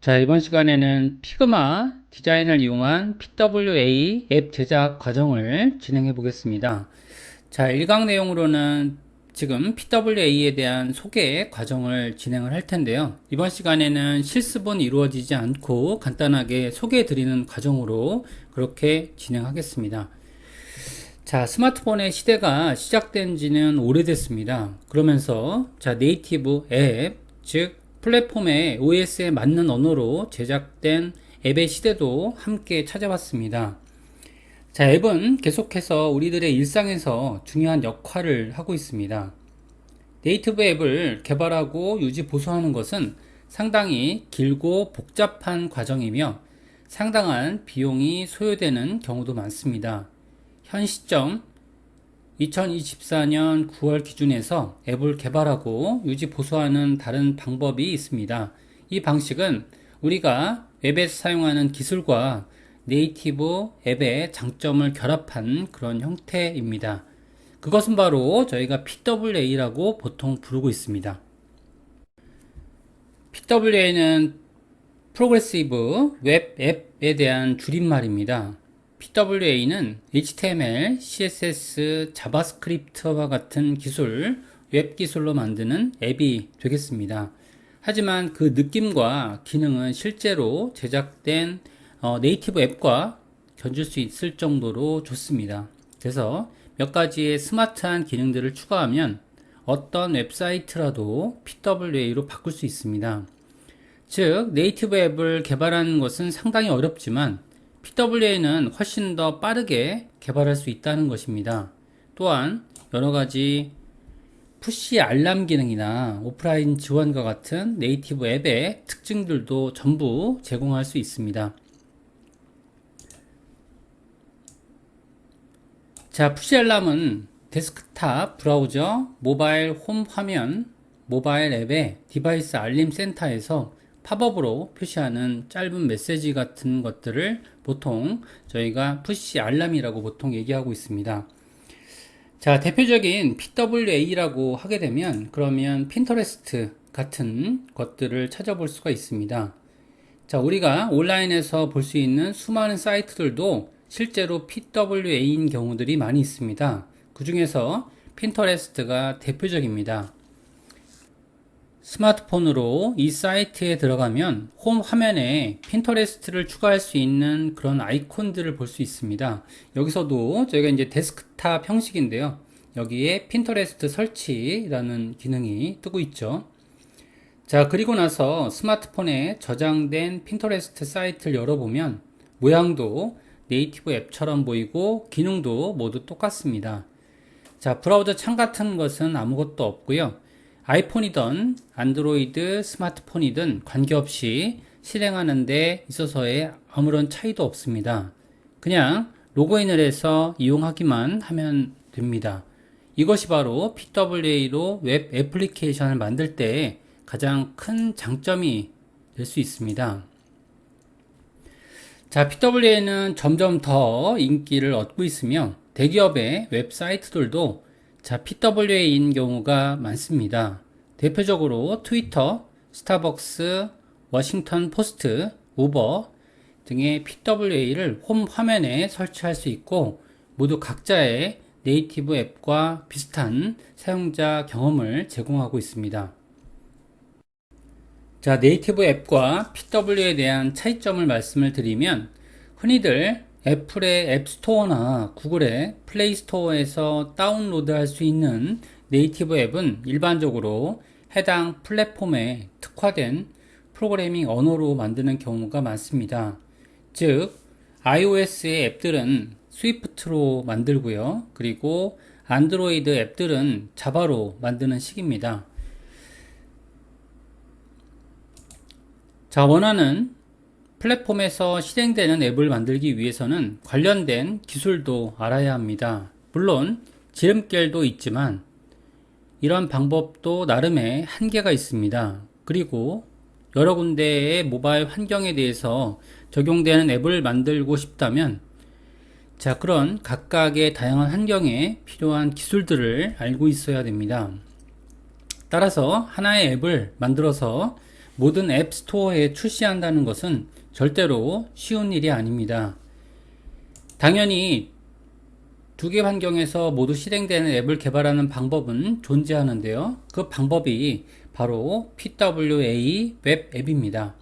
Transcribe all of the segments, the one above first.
자, 이번 시간에는 피그마 디자인을 이용한 PWA 앱 제작 과정을 진행해 보겠습니다. 자, 1강 내용으로는 지금 PWA에 대한 소개 과정을 진행을 할 텐데요. 이번 시간에는 실습은 이루어지지 않고 간단하게 소개해 드리는 과정으로 그렇게 진행하겠습니다. 자, 스마트폰의 시대가 시작된 지는 오래됐습니다. 그러면서 자, 네이티브 앱, 즉 플랫폼의 OS에 맞는 언어로 제작된 앱의 시대도 함께 찾아왔습니다. 자, 앱은 계속해서 우리들의 일상에서 중요한 역할을 하고 있습니다. 네이티브 앱을 개발하고 유지 보수하는 것은 상당히 길고 복잡한 과정이며 상당한 비용이 소요되는 경우도 많습니다. 현 시점 2024년 9월 기준에서 앱을 개발하고 유지 보수하는 다른 방법이 있습니다. 이 방식은 우리가 웹에서 사용하는 기술과 네이티브 앱의 장점을 결합한 그런 형태입니다. 그것은 바로 저희가 PWA라고 보통 부르고 있습니다. PWA는 프로그레시브 웹 앱에 대한 줄임말입니다. PWA는 HTML, CSS, 자바스크립트와 같은 기술, 웹 기술로 만드는 앱이 되겠습니다. 하지만 그 느낌과 기능은 실제로 제작된 어, 네이티브 앱과 견줄 수 있을 정도로 좋습니다. 그래서 몇 가지의 스마트한 기능들을 추가하면 어떤 웹사이트라도 PWA로 바꿀 수 있습니다. 즉, 네이티브 앱을 개발하는 것은 상당히 어렵지만 PWA는 훨씬 더 빠르게 개발할 수 있다는 것입니다. 또한 여러 가지 푸시 알람 기능이나 오프라인 지원과 같은 네이티브 앱의 특징들도 전부 제공할 수 있습니다. 자, 푸시 알람은 데스크탑 브라우저, 모바일 홈 화면, 모바일 앱의 디바이스 알림 센터에서 팝업으로 표시하는 짧은 메시지 같은 것들을 보통 저희가 푸시 알람이라고 보통 얘기하고 있습니다. 자, 대표적인 PWA라고 하게 되면 그러면 핀터레스트 같은 것들을 찾아볼 수가 있습니다. 자, 우리가 온라인에서 볼 수 있는 수많은 사이트들도 실제로 PWA인 경우들이 많이 있습니다. 그 중에서 핀터레스트가 대표적입니다. 스마트폰으로 이 사이트에 들어가면 홈 화면에 핀터레스트를 추가할 수 있는 그런 아이콘들을 볼 수 있습니다. 여기서도 저희가 이제 데스크탑 형식인데요. 여기에 핀터레스트 설치라는 기능이 뜨고 있죠. 자, 그리고 나서 스마트폰에 저장된 핀터레스트 사이트를 열어보면 모양도 네이티브 앱처럼 보이고 기능도 모두 똑같습니다. 자, 브라우저 창 같은 것은 아무것도 없고요. 아이폰이든 안드로이드 스마트폰이든 관계없이 실행하는 데 있어서의 아무런 차이도 없습니다. 그냥 로그인을 해서 이용하기만 하면 됩니다. 이것이 바로 PWA로 웹 애플리케이션을 만들 때 가장 큰 장점이 될 수 있습니다. 자, PWA는 점점 더 인기를 얻고 있으며 대기업의 웹사이트들도 자, PWA인 경우가 많습니다. 대표적으로 트위터, 스타벅스, 워싱턴 포스트, 우버 등의 PWA를 홈 화면에 설치할 수 있고 모두 각자의 네이티브 앱과 비슷한 사용자 경험을 제공하고 있습니다. 자, 네이티브 앱과 PWA에 대한 차이점을 말씀을 드리면 흔히들 애플의 앱스토어나 구글의 플레이스토어에서 다운로드 할 수 있는 네이티브 앱은 일반적으로 해당 플랫폼에 특화된 프로그래밍 언어로 만드는 경우가 많습니다. 즉, iOS의 앱들은 스위프트로 만들고요. 그리고 안드로이드 앱들은 자바로 만드는 식입니다. 자, 원하는 플랫폼에서 실행되는 앱을 만들기 위해서는 관련된 기술도 알아야 합니다. 물론 지름길도 있지만 이런 방법도 나름의 한계가 있습니다. 그리고 여러 군데의 모바일 환경에 대해서 적용되는 앱을 만들고 싶다면 자 그런 각각의 다양한 환경에 필요한 기술들을 알고 있어야 됩니다. 따라서 하나의 앱을 만들어서 모든 앱 스토어에 출시한다는 것은 절대로 쉬운 일이 아닙니다. 당연히 두 개 환경에서 모두 실행되는 앱을 개발하는 방법은 존재하는데요. 그 방법이 바로 PWA 웹 앱입니다.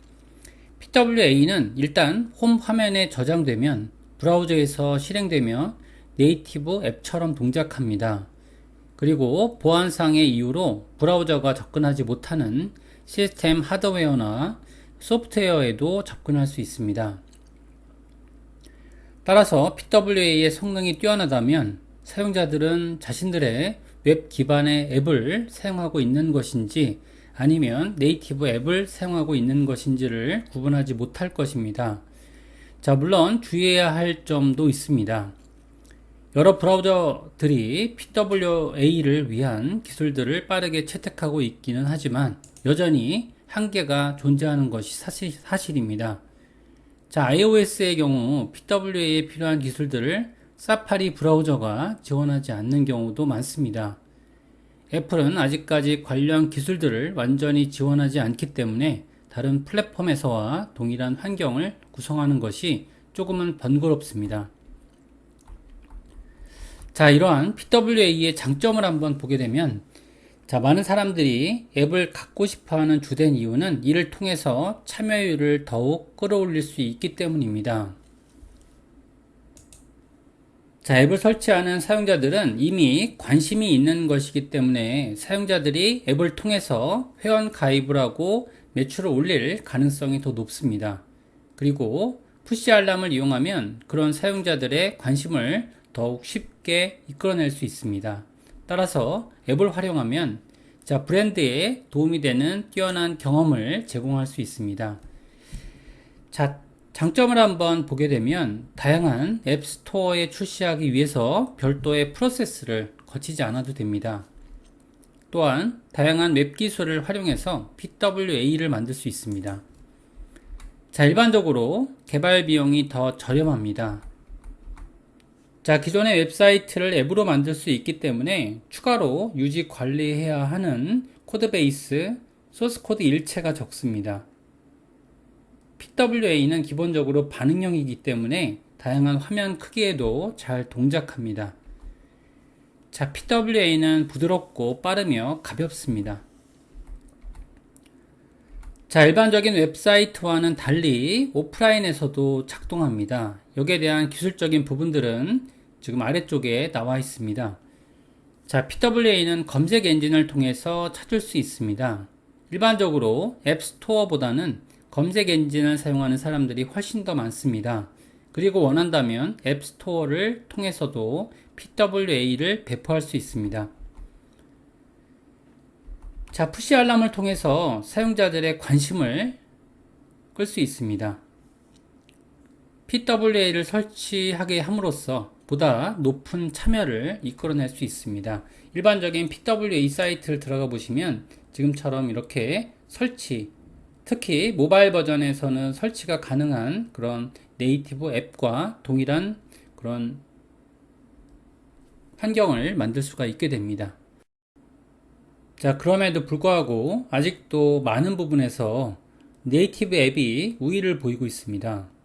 PWA는 일단 홈 화면에 저장되면 브라우저에서 실행되며 네이티브 앱처럼 동작합니다. 그리고 보안상의 이유로 브라우저가 접근하지 못하는 시스템 하드웨어나 소프트웨어에도 접근할 수 있습니다. 따라서 PWA의 성능이 뛰어나다면 사용자들은 자신들의 웹 기반의 앱을 사용하고 있는 것인지 아니면 네이티브 앱을 사용하고 있는 것인지를 구분하지 못할 것입니다. 자, 물론 주의해야 할 점도 있습니다. 여러 브라우저들이 PWA를 위한 기술들을 빠르게 채택하고 있기는 하지만 여전히 한계가 존재하는 것이 사실, 사실입니다. 자, iOS의 경우 PWA에 필요한 기술들을 사파리 브라우저가 지원하지 않는 경우도 많습니다. 애플은 아직까지 관련 기술들을 완전히 지원하지 않기 때문에 다른 플랫폼에서와 동일한 환경을 구성하는 것이 조금은 번거롭습니다. 자, 이러한 PWA의 장점을 한번 보게 되면 자, 많은 사람들이 앱을 갖고 싶어 하는 주된 이유는 이를 통해서 참여율을 더욱 끌어올릴 수 있기 때문입니다. 자, 앱을 설치하는 사용자들은 이미 관심이 있는 것이기 때문에 사용자들이 앱을 통해서 회원 가입을 하고 매출을 올릴 가능성이 더 높습니다. 그리고 푸시 알람을 이용하면 그런 사용자들의 관심을 더욱 쉽게 이끌어낼 수 있습니다. 따라서 앱을 활용하면 자, 브랜드에 도움이 되는 뛰어난 경험을 제공할 수 있습니다. 자, 장점을 한번 보게 되면 다양한 앱 스토어에 출시하기 위해서 별도의 프로세스를 거치지 않아도 됩니다. 또한 다양한 웹 기술을 활용해서 PWA를 만들 수 있습니다. 자, 일반적으로 개발 비용이 더 저렴합니다. 자, 기존의 웹사이트를 앱으로 만들 수 있기 때문에 추가로 유지 관리해야 하는 코드 베이스, 소스 코드 일체가 적습니다. PWA는 기본적으로 반응형이기 때문에 다양한 화면 크기에도 잘 동작합니다. 자, PWA는 부드럽고 빠르며 가볍습니다. 자, 일반적인 웹사이트와는 달리 오프라인에서도 작동합니다. 여기에 대한 기술적인 부분들은 지금 아래쪽에 나와 있습니다. 자, PWA는 검색 엔진을 통해서 찾을 수 있습니다. 일반적으로 앱스토어보다는 검색 엔진을 사용하는 사람들이 훨씬 더 많습니다. 그리고 원한다면 앱스토어를 통해서도 PWA를 배포할 수 있습니다. 자, 푸시 알람을 통해서 사용자들의 관심을 끌 수 있습니다. PWA를 설치하게 함으로써 보다 높은 참여를 이끌어낼 수 있습니다. 일반적인 PWA 사이트를 들어가 보시면 지금처럼 이렇게 설치, 특히 모바일 버전에서는 설치가 가능한 그런 네이티브 앱과 동일한 그런 환경을 만들 수가 있게 됩니다. 자, 그럼에도 불구하고 아직도 많은 부분에서 네이티브 앱이 우위를 보이고 있습니다.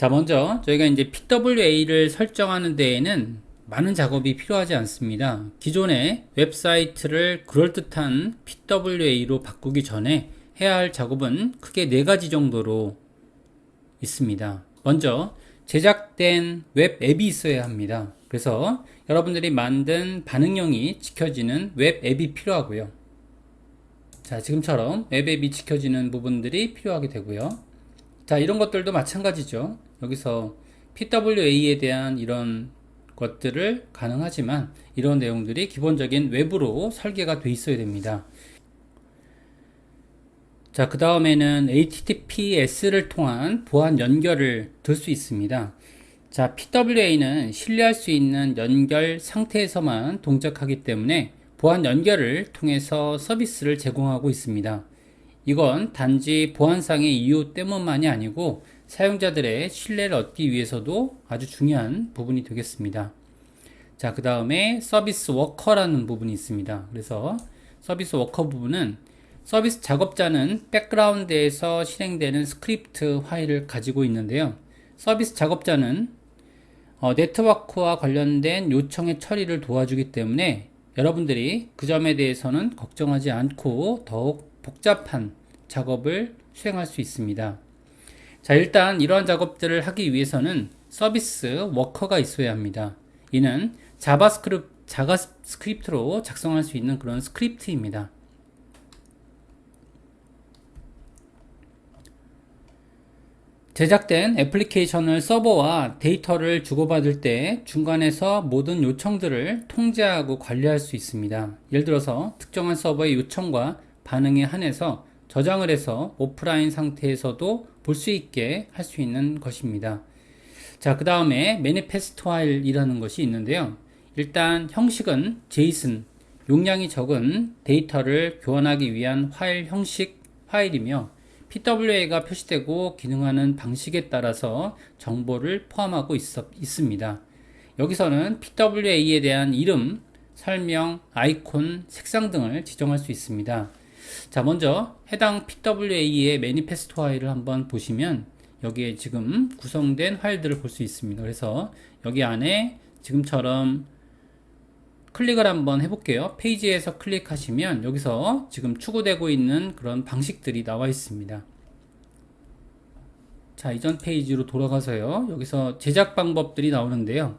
자, 먼저 저희가 이제 PWA를 설정하는 데에는 많은 작업이 필요하지 않습니다. 기존의 웹사이트를 그럴듯한 PWA로 바꾸기 전에 해야 할 작업은 크게 네 가지 정도로 있습니다. 먼저 제작된 웹 앱이 있어야 합니다. 그래서 여러분들이 만든 반응형이 지켜지는 웹 앱이 필요하고요. 자, 지금처럼 웹 앱이 지켜지는 부분들이 필요하게 되고요. 자, 이런 것들도 마찬가지죠. 여기서 PWA에 대한 이런 것들을 가능하지만 이런 내용들이 기본적인 외부로 설계가 돼 있어야 됩니다. 자, 그 다음에는 HTTPS를 통한 보안 연결을 들 수 있습니다. 자, PWA는 신뢰할 수 있는 연결 상태에서만 동작하기 때문에 보안 연결을 통해서 서비스를 제공하고 있습니다. 이건 단지 보안상의 이유 때문만이 아니고 사용자들의 신뢰를 얻기 위해서도 아주 중요한 부분이 되겠습니다. 자, 그 다음에 서비스 워커라는 부분이 있습니다. 그래서 서비스 워커 부분은 서비스 작업자는 백그라운드에서 실행되는 스크립트 파일을 가지고 있는데요. 서비스 작업자는 어, 네트워크와 관련된 요청의 처리를 도와주기 때문에 여러분들이 그 점에 대해서는 걱정하지 않고 더욱 복잡한 작업을 수행할 수 있습니다. 자, 일단 이러한 작업들을 하기 위해서는 서비스 워커가 있어야 합니다. 이는 자바스크립트, 자바스크립트로 작성할 수 있는 그런 스크립트입니다. 제작된 애플리케이션을 서버와 데이터를 주고받을 때 중간에서 모든 요청들을 통제하고 관리할 수 있습니다. 예를 들어서 특정한 서버의 요청과 반응에 한해서 저장을 해서 오프라인 상태에서도 볼 수 있게 할 수 있는 것입니다. 자, 그 다음에 매니페스트 파일이라는 것이 있는데요. 일단 형식은 JSON, 용량이 적은 데이터를 교환하기 위한 파일 형식 파일이며 PWA가 표시되고 기능하는 방식에 따라서 정보를 포함하고 있, 있습니다. 여기서는 PWA에 대한 이름, 설명, 아이콘, 색상 등을 지정할 수 있습니다. 자, 먼저 해당 PWA의 매니페스트 파일을 한번 보시면 여기에 지금 구성된 파일들을 볼 수 있습니다. 그래서 여기 안에 지금처럼 클릭을 한번 해볼게요. 페이지에서 클릭하시면 여기서 지금 추구되고 있는 그런 방식들이 나와 있습니다. 자, 이전 페이지로 돌아가서요. 여기서 제작 방법들이 나오는데요.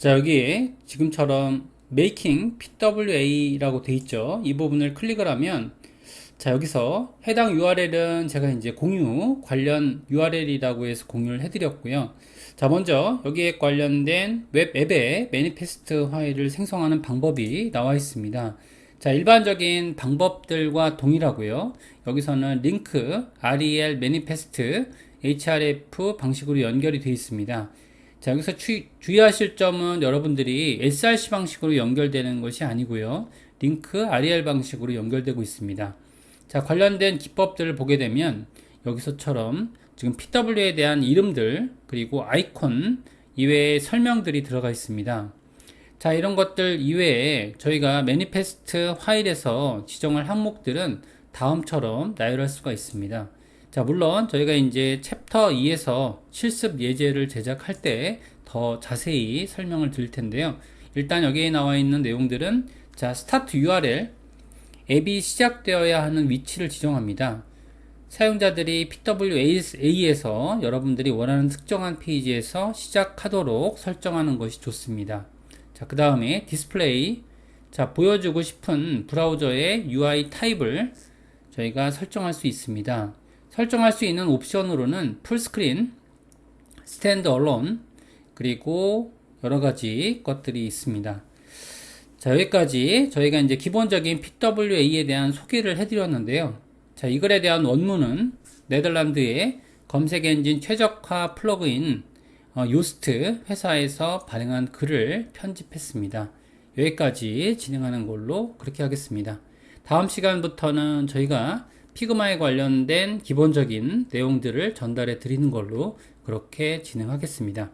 자, 여기에 지금처럼 making pwa라고 돼 있죠. 이 부분을 클릭을 하면 자, 여기서 해당 URL은 제가 이제 공유 관련 URL이라고 해서 공유를 해드렸고요. 자, 먼저 여기에 관련된 웹 앱의 매니페스트 파일을 생성하는 방법이 나와 있습니다. 자, 일반적인 방법들과 동일하고요. 여기서는 링크, rel 매니페스트, href 방식으로 연결이 되어 있습니다. 자, 여기서 주, 주의하실 점은 여러분들이 src 방식으로 연결되는 것이 아니고요. 링크, rel 방식으로 연결되고 있습니다. 자, 관련된 기법들을 보게 되면 여기서처럼 지금 PW에 대한 이름들 그리고 아이콘 이외의 설명들이 들어가 있습니다. 자, 이런 것들 이외에 저희가 매니페스트 파일에서 지정할 항목들은 다음처럼 나열할 수가 있습니다. 자, 물론 저희가 이제 챕터 2에서 실습 예제를 제작할 때 더 자세히 설명을 드릴 텐데요. 일단 여기에 나와 있는 내용들은 자, 스타트 URL 앱이 시작되어야 하는 위치를 지정합니다. 사용자들이 PWA에서 여러분들이 원하는 특정한 페이지에서 시작하도록 설정하는 것이 좋습니다. 자, 그 다음에 디스플레이. 자, 보여주고 싶은 브라우저의 UI 타입을 저희가 설정할 수 있습니다. 설정할 수 있는 옵션으로는 풀스크린, 스탠드 얼론, 그리고 여러 가지 것들이 있습니다. 자, 여기까지 저희가 이제 기본적인 PWA에 대한 소개를 해드렸는데요. 자, 이 글에 대한 원문은 네덜란드의 검색 엔진 최적화 플러그인 어, 요스트 회사에서 발행한 글을 편집했습니다. 여기까지 진행하는 걸로 그렇게 하겠습니다. 다음 시간부터는 저희가 피그마에 관련된 기본적인 내용들을 전달해 드리는 걸로 그렇게 진행하겠습니다.